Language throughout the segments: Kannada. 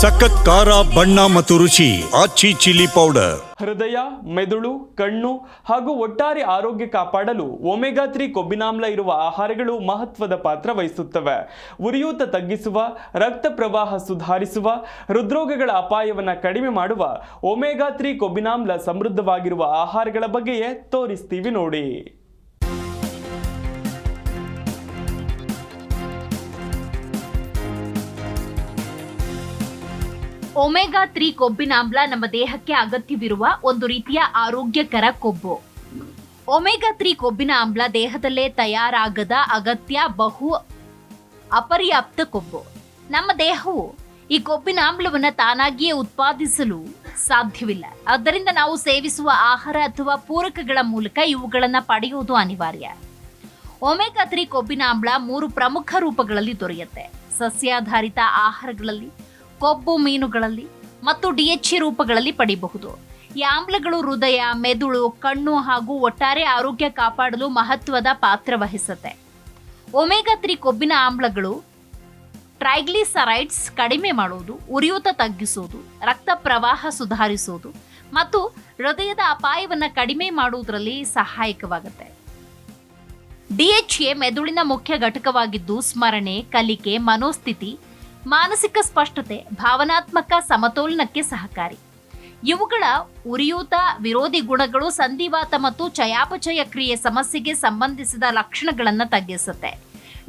ಸಖತ್ ಖಾರ, ಬಣ್ಣ ಮತ್ತು ರುಚಿ, ಆಚಿ ಚಿಲ್ಲಿ ಪೌಡರ್. ಹೃದಯ, ಮೆದುಳು, ಕಣ್ಣು ಹಾಗೂ ಒಟ್ಟಾರೆ ಆರೋಗ್ಯ ಕಾಪಾಡಲು ಒಮೆಗಾ ತ್ರೀ ಕೊಬ್ಬಿನಾಮ್ಲ ಇರುವ ಆಹಾರಗಳು ಮಹತ್ವದ ಪಾತ್ರ ವಹಿಸುತ್ತವೆ. ಉರಿಯೂತ ತಗ್ಗಿಸುವ, ರಕ್ತ ಪ್ರವಾಹ ಸುಧಾರಿಸುವ, ಹೃದ್ರೋಗಗಳ ಅಪಾಯವನ್ನು ಕಡಿಮೆ ಮಾಡುವ ಒಮೆಗಾ ತ್ರೀ ಕೊಬ್ಬಿನಾಮ್ಲ ಸಮೃದ್ಧವಾಗಿರುವ ಆಹಾರಗಳ ಬಗ್ಗೆಯೇ ತೋರಿಸ್ತೀವಿ ನೋಡಿ. ಒಮೆಗಾ ತ್ರೀ ಕೊಬ್ಬಿನಾಮ್ಲ ನಮ್ಮ ದೇಹಕ್ಕೆ ಅಗತ್ಯವಿರುವ ಒಂದು ರೀತಿಯ ಆರೋಗ್ಯಕರ ಕೊಬ್ಬು. ಒಮೆಗಾ ತ್ರೀ ಕೊಬ್ಬಿನ ಆಮ್ಲ ದೇಹದಲ್ಲೇ ತಯಾರಾಗದ ಅಗತ್ಯ ಬಹು ಅಪರ್ಯಾಪ್ತ ಕೊಬ್ಬು. ನಮ್ಮ ದೇಹವು ಈ ಕೊಬ್ಬಿನ ಆಮ್ಲವನ್ನು ತಾನಾಗಿಯೇ ಉತ್ಪಾದಿಸಲು ಸಾಧ್ಯವಿಲ್ಲ. ಆದ್ದರಿಂದ ನಾವು ಸೇವಿಸುವ ಆಹಾರ ಅಥವಾ ಪೂರಕಗಳ ಮೂಲಕ ಇವುಗಳನ್ನು ಪಡೆಯುವುದು ಅನಿವಾರ್ಯ. ಒಮೆಗಾ ತ್ರೀ ಕೊಬ್ಬಿನ ಆಮ್ಲ ಮೂರು ಪ್ರಮುಖ ರೂಪಗಳಲ್ಲಿ ದೊರೆಯುತ್ತೆ. ಸಸ್ಯಾಧಾರಿತ ಆಹಾರಗಳಲ್ಲಿ ಕೊಬ್ಬು ಮೀನುಗಳಲ್ಲಿ ಮತ್ತು ಡಿಎಚ್ಇ ರೂಪಗಳಲ್ಲಿ ಪಡೆಯಬಹುದು ಈ ಆಮ್ಲಗಳು ಹೃದಯ, ಮೆದುಳು, ಕಣ್ಣು ಹಾಗೂ ಒಟ್ಟಾರೆ ಆರೋಗ್ಯ ಕಾಪಾಡಲು ಮಹತ್ವದ ಪಾತ್ರ ವಹಿಸುತ್ತೆ. ಒಮೆಗಾ ತ್ರೀ ಕೊಬ್ಬಿನ ಆಮ್ಲಗಳು ಟ್ರೈಗ್ಲಿಸರೈಡ್ಸ್ ಕಡಿಮೆ ಮಾಡುವುದು ಉರಿಯೂತ ತಗ್ಗಿಸುವುದು ರಕ್ತ ಪ್ರವಾಹ ಸುಧಾರಿಸುವುದು ಮತ್ತು ಹೃದಯದ ಅಪಾಯವನ್ನು ಕಡಿಮೆ ಮಾಡುವುದರಲ್ಲಿ ಸಹಾಯಕವಾಗುತ್ತೆ. ಡಿಎಚ್ಎ ಮೆದುಳಿನ ಮುಖ್ಯ ಘಟಕವಾಗಿದ್ದು ಸ್ಮರಣೆ, ಕಲಿಕೆ, ಮನೋಸ್ಥಿತಿ ಮಾನಸಿಕ ಸ್ಪಷ್ಟತೆ, ಭಾವನಾತ್ಮಕ ಸಮತೋಲನಕ್ಕೆ ಸಹಕಾರಿ. ಇವುಗಳ ಉರಿಯೂತ ವಿರೋಧಿ ಗುಣಗಳು ಸಂಧಿವಾತ ಮತ್ತು ಚಯಾಪಚಯ ಕ್ರಿಯೆ ಸಮಸ್ಯೆಗೆ ಸಂಬಂಧಿಸಿದ ಲಕ್ಷಣಗಳನ್ನು ತಗ್ಗಿಸುತ್ತೆ.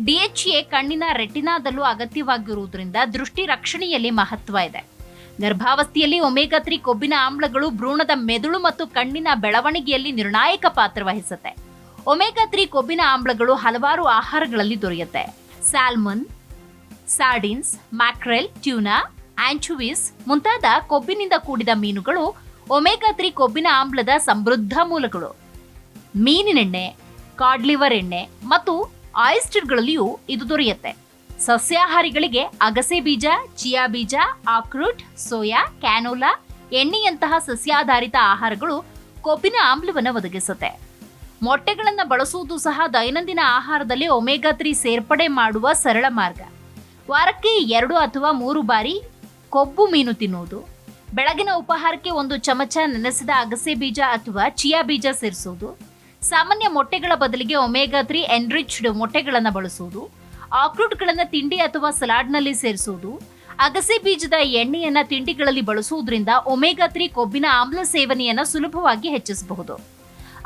ಡಿಎಚ್ಎ ಕಣ್ಣಿನ ರೆಟಿನಾದಲ್ಲೂ ಅಗತ್ಯವಾಗಿರುವುದರಿಂದ ದೃಷ್ಟಿ ರಕ್ಷಣೆಯಲ್ಲಿ ಮಹತ್ವ ಇದೆ. ಗರ್ಭಾವಸ್ಥೆಯಲ್ಲಿ ಒಮೆಗಾ ತ್ರೀ ಕೊಬ್ಬಿನ ಆಮ್ಲಗಳು ಭ್ರೂಣದ ಮೆದುಳು ಮತ್ತು ಕಣ್ಣಿನ ಬೆಳವಣಿಗೆಯಲ್ಲಿ ನಿರ್ಣಾಯಕ ಪಾತ್ರ ವಹಿಸುತ್ತೆ. ಒಮೆಗಾ ತ್ರೀ ಕೊಬ್ಬಿನ ಆಮ್ಲಗಳು ಹಲವಾರು ಆಹಾರಗಳಲ್ಲಿ ದೊರೆಯುತ್ತೆ. ಸ್ಯಾಲ್ಮನ್ ಸಾರ್ಡಿನ್ಸ್, ಮ್ಯಾಕ್ರೆಲ್, ಟ್ಯೂನಾ, ಆಂಚುವೀಸ್ ಮುಂತಾದ ಕೊಬ್ಬಿನಿಂದ ಕೂಡಿದ ಮೀನುಗಳು ಒಮೆಗಾ ತ್ರೀ ಕೊಬ್ಬಿನ ಆಮ್ಲದ ಸಮೃದ್ಧ ಮೂಲಗಳು. ಮೀನಿನೆಣ್ಣೆ ಕಾಡ್ಲಿವರ್ ಎಣ್ಣೆ ಮತ್ತು ಆಯಿಸ್ಟರ್ಗಳಲ್ಲಿಯೂ ಇದು ದೊರೆಯುತ್ತೆ. ಸಸ್ಯಾಹಾರಿಗಳಿಗೆ ಅಗಸೆ ಬೀಜ, ಚಿಯಾ ಬೀಜ, ಆಕ್ರೂಟ್, ಸೋಯಾ, ಕ್ಯಾನೋಲಾ, ಎಣ್ಣೆಯಂತಹ ಸಸ್ಯಾಧಾರಿತ ಆಹಾರಗಳು ಕೊಬ್ಬಿನ ಆಮ್ಲವನ್ನು ಒದಗಿಸುತ್ತೆ. ಮೊಟ್ಟೆಗಳನ್ನು ಬಳಸುವುದು ಸಹ ದೈನಂದಿನ ಆಹಾರದಲ್ಲಿ ಒಮೆಗಾ ತ್ರೀ ಸೇರ್ಪಡೆ ಮಾಡುವ ಸರಳ ಮಾರ್ಗ. ವಾರಕ್ಕೆ ಎರಡು ಅಥವಾ ಮೂರು ಬಾರಿ ಕೊಬ್ಬು ಮೀನು ತಿನ್ನುವುದು. ಬೆಳಗಿನ ಉಪಹಾರಕ್ಕೆ ಒಂದು ಚಮಚ ನೆನೆಸಿದ ಅಗಸೆ ಬೀಜ ಅಥವಾ ಚಿಯಾ ಬೀಜ ಸೇರಿಸುವುದು. ಸಾಮಾನ್ಯ ಮೊಟ್ಟೆಗಳ ಬದಲಿಗೆ ಒಮೆಗಾ ತ್ರೀ ಎನ್ರಿಚ್ಡ್ ಮೊಟ್ಟೆಗಳನ್ನು ಬಳಸುವುದು. ಆಕ್ರೂಟ್ಗಳನ್ನು ತಿಂಡಿ ಅಥವಾ ಸಲಾಡ್ನಲ್ಲಿ ಸೇರಿಸುವುದು. ಅಗಸೆ ಬೀಜದ ಎಣ್ಣೆಯನ್ನು ತಿಂಡಿಗಳಲ್ಲಿ ಬಳಸುವುದರಿಂದ ಒಮೆಗಾ ತ್ರೀ ಕೊಬ್ಬಿನ ಆಮ್ಲ ಸೇವನೆಯನ್ನು ಸುಲಭವಾಗಿ ಹೆಚ್ಚಿಸಬಹುದು.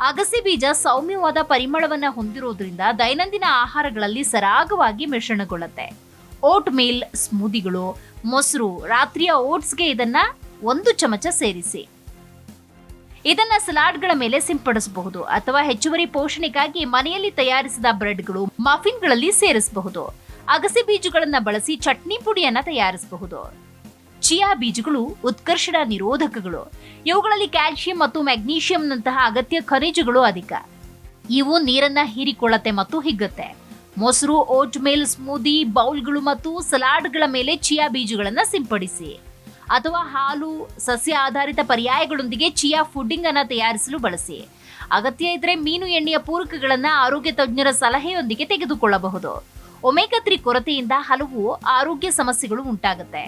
ಅಗಸೆ ಬೀಜ ಸೌಮ್ಯವಾದ ಪರಿಮಳವನ್ನು ಹೊಂದಿರುವುದರಿಂದ ದೈನಂದಿನ ಆಹಾರಗಳಲ್ಲಿ ಸರಾಗವಾಗಿ ಮಿಶ್ರಣಗೊಳ್ಳುತ್ತೆ. ಓಟ್ ಮೀಲ್ ಸ್ಮೂದಿಗಳು, ಮೊಸರು, ರಾತ್ರಿಯ ಓಟ್ಸ್ಗೆ ಇದನ್ನ ಒಂದು ಚಮಚ ಸೇರಿಸಿ. ಇದನ್ನ ಸಲಾಡ್ಗಳ ಮೇಲೆ ಸಿಂಪಡಿಸಬಹುದು ಅಥವಾ ಹೆಚ್ಚುವರಿ ಪೋಷಣೆಗಾಗಿ ಮನೆಯಲ್ಲಿ ತಯಾರಿಸಿದ ಬ್ರೆಡ್ಗಳು ಮಫಿನ್ಗಳಲ್ಲಿ ಸೇರಿಸಬಹುದು. ಅಗಸೆ ಬೀಜಗಳನ್ನು ಬಳಸಿ ಚಟ್ನಿ ಪುಡಿಯನ್ನ ತಯಾರಿಸಬಹುದು. ಚಿಯಾ ಬೀಜಗಳು ಉತ್ಕರ್ಷಣ ನಿರೋಧಕಗಳು. ಇವುಗಳಲ್ಲಿ ಕ್ಯಾಲ್ಸಿಯಂ ಮತ್ತು ಮ್ಯಾಗ್ನೀಷಿಯಂನಂತಹ ಅಗತ್ಯ ಖನಿಜಗಳು ಅಧಿಕ. ಇವು ನೀರನ್ನ ಹೀರಿಕೊಳ್ಳತ್ತೆ ಮತ್ತು ಹಿಗ್ಗುತ್ತೆ. ಮೊಸರು ಓಟ್ ಮೇಲ್ ಸ್ಮೂದಿ, ಬೌಲ್ಗಳು ಮತ್ತು ಸಲಾಡ್ಗಳ ಮೇಲೆ ಚಿಯಾ ಬೀಜಗಳನ್ನು ಸಿಂಪಡಿಸಿ. ಅಥವಾ ಹಾಲು, ಸಸ್ಯ ಆಧಾರಿತ ಪರ್ಯಾಯಗಳೊಂದಿಗೆ ಚಿಯಾ ಫುಡ್ಡಿಂಗ್ ಅನ್ನು ತಯಾರಿಸಲು ಬಳಸಿ. ಅಗತ್ಯ ಇದ್ರೆ ಮೀನು ಎಣ್ಣೆಯ ಪೂರಕಗಳನ್ನು ಆರೋಗ್ಯ ತಜ್ಞರ ಸಲಹೆಯೊಂದಿಗೆ ತೆಗೆದುಕೊಳ್ಳಬಹುದು. ಒಮೆಗಾ ತ್ರೀ ಕೊರತೆಯಿಂದ ಹಲವು ಆರೋಗ್ಯ ಸಮಸ್ಯೆಗಳು ಉಂಟಾಗುತ್ತೆ.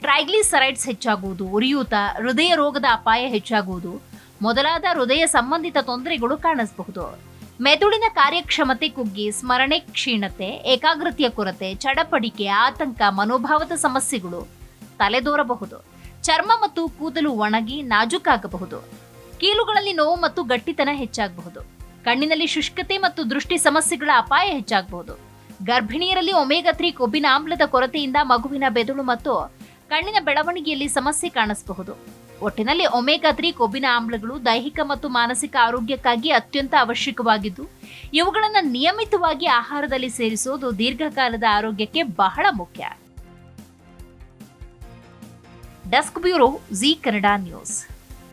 ಟ್ರೈಗ್ಲಿಸರೈಡ್ಸ್ ಹೆಚ್ಚಾಗುವುದು, ಉರಿಯೂತ, ಹೃದಯ ರೋಗದ ಅಪಾಯ ಹೆಚ್ಚಾಗುವುದು, ಮೊದಲಾದ ಹೃದಯ ಸಂಬಂಧಿತ ತೊಂದರೆಗಳು ಕಾಣಿಸಬಹುದು. ಮೆದುಳಿನ ಕಾರ್ಯಕ್ಷಮತೆ ಕುಗ್ಗಿ ಸ್ಮರಣೆ ಕ್ಷೀಣತೆ, ಏಕಾಗ್ರತೆಯ ಕೊರತೆ, ಚಡಪಡಿಕೆ, ಆತಂಕ, ಮನೋಭಾವದ ಸಮಸ್ಯೆಗಳು ತಲೆದೋರಬಹುದು. ಚರ್ಮ ಮತ್ತು ಕೂದಲು ಒಣಗಿ ನಾಜುಕಾಗಬಹುದು. ಕೀಲುಗಳಲ್ಲಿ ನೋವು ಮತ್ತು ಗಟ್ಟಿತನ ಹೆಚ್ಚಾಗಬಹುದು. ಕಣ್ಣಿನಲ್ಲಿ ಶುಷ್ಕತೆ ಮತ್ತು ದೃಷ್ಟಿ ಸಮಸ್ಯೆಗಳ ಅಪಾಯ ಹೆಚ್ಚಾಗಬಹುದು. ಗರ್ಭಿಣಿಯರಲ್ಲಿ ಒಮೇಗಾ ತ್ರೀ ಕೊಬ್ಬಿನ ಆಮ್ಲದ ಕೊರತೆಯಿಂದ ಮಗುವಿನ ಬೆದುಳು ಮತ್ತು ಕಣ್ಣಿನ ಬೆಳವಣಿಗೆಯಲ್ಲಿ ಸಮಸ್ಯೆ ಕಾಣಿಸಬಹುದು. ಒಟ್ಟಿನಲ್ಲಿ ಒಮೆಗಾ ತ್ರೀ ಕೊಬ್ಬಿನ ಆಮ್ಲಗಳು ದೈಹಿಕ ಮತ್ತು ಮಾನಸಿಕ ಆರೋಗ್ಯಕ್ಕಾಗಿ ಅತ್ಯಂತ ಅವಶ್ಯಕವಾಗಿದ್ದು, ಇವುಗಳನ್ನು ನಿಯಮಿತವಾಗಿ ಆಹಾರದಲ್ಲಿ ಸೇರಿಸುವುದು ದೀರ್ಘಕಾಲದ ಆರೋಗ್ಯಕ್ಕೆ ಬಹಳ ಮುಖ್ಯ. Desk bureau Zee Kannada news.